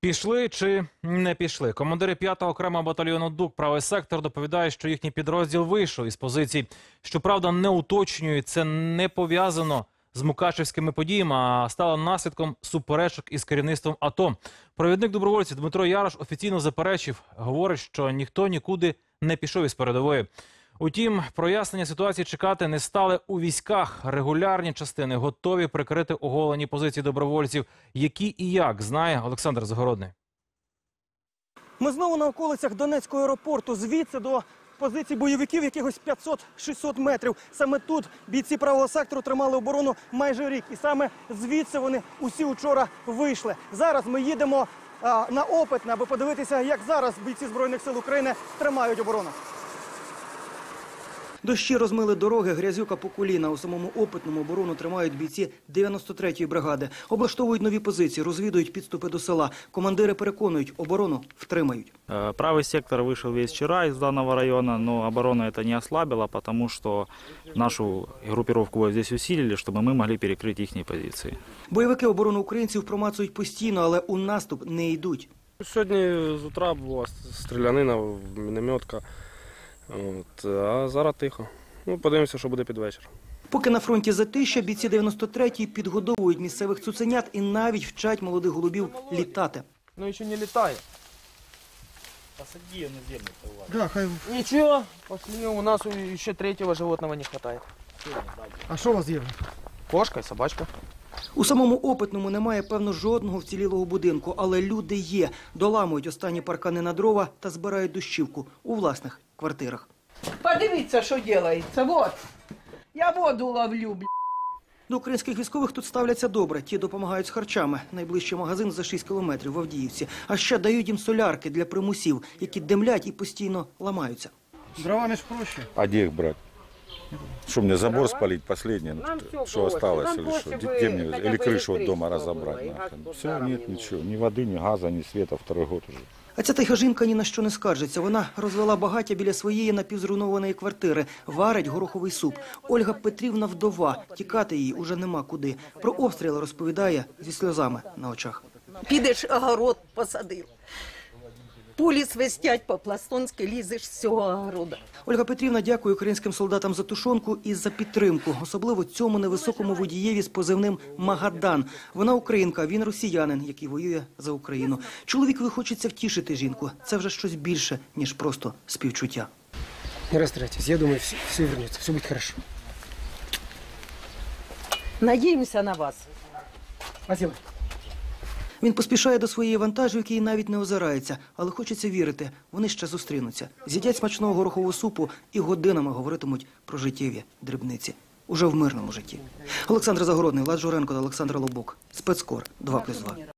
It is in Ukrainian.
Пішли чи не пішли? Командири 5-го окремого батальйону ДУК правий сектор доповідають, що їхній підрозділ вийшов із позицій. Щоправда, не уточнюють, це не пов'язано з мукачевськими подіями, а стало наслідком суперечок із керівництвом АТО. Провідник добровольців Дмитро Ярош офіційно заперечив, говорить, що ніхто нікуди не пішов із передової. Утім, прояснення ситуації чекати не стали у військах. Регулярні частини готові прикрити оголені позиції добровольців. Які і як знає Олександр Загородний. Ми знову на околицях Донецького аеропорту. Звідси до позицій бойовиків якихось 500-600 метрів. Саме тут бійці правого сектору тримали оборону майже рік. І саме звідси вони усі учора вийшли. Зараз ми їдемо на опитне, аби подивитися, як зараз бійці Збройних сил України тримають оборону. Дощі розмили дороги, грязюка по коліна. У самому опитному оборону тримають бійці 93-ї бригади. Облаштовують нові позиції, розвідують підступи до села. Командири переконують, оборону втримають. Э, Правый сектор вышел весь вчера из данного района, но оборона это не ослабила, потому что нашу группировку вот здесь усилили, чтобы мы могли перекрыть их позиции. Бойовики оборону українців промацують постійно, але у наступ не йдуть. Сьогодні з утра була стрілянина, мінометка. От, а зараз тихо. Ну, подивимося, що буде під вечір. Поки на фронті затища, бійці 93-ї підгодовують місцевих цуценят і навіть вчать молодих голубів літати. Ну еще не летает. Посади на землю, Да, хай... Ничего, после у нас еще третьего животного не хватает. А що у вас є? Кошка и собачка. У самому опитному немає, певно, жодного вцілілого будинку, але люди є. Доламують останні паркани на дрова та збирають дощівку у власних квартирах. Подивіться, що робиться. Вот. Я воду ловлю, бля. До українських військових тут ставляться добре. Ті допомагають з харчами. Найближчий магазин за 6 кілометрів в Авдіївці. А ще дають їм солярки для примусів, які демлять і постійно ламаються. Дровами ж проще. А где их брать? Что мне забор спалить последний? Что осталось или что? Где, где мне или крышу от дома разобрать? Все, нет ничего, ни воды, ни газа, ни света, второй год уже. А ця тиха жінка ні на що не скаржиться. Вона розвела багаття біля своєї напівзруйнованої квартири, варить гороховий суп. Ольга Петрівна вдова. Тікати їй уже нема куди. Про обстріли розповідає зі сльозами на очах. Підеш огород посадив. Пулі свистять по-пластунськи, лізеш з цього огорода. Ольга Петрівна дякує українським солдатам за тушонку і за підтримку, особливо цьому невисокому водієві з позивним Магадан. Вона українка, він росіянин, який воює за Україну. Чоловікові хочеться втішити жінку. Це вже щось більше ніж просто співчуття. Не расстраивайтесь, я думаю, все, все вернется, все будет хорошо. Надіємося на вас. Спасибо. Він поспішає до своєї вантажівки і навіть не озирається, але хочеться вірити, вони ще зустрінуться. З'їдять смачного горохового супу і годинами говоритимуть про життєві дрібниці. Уже в мирному житті. Олександр Загородний, Влад Журенко та Олександр Лобок. Спецкор 2+,2.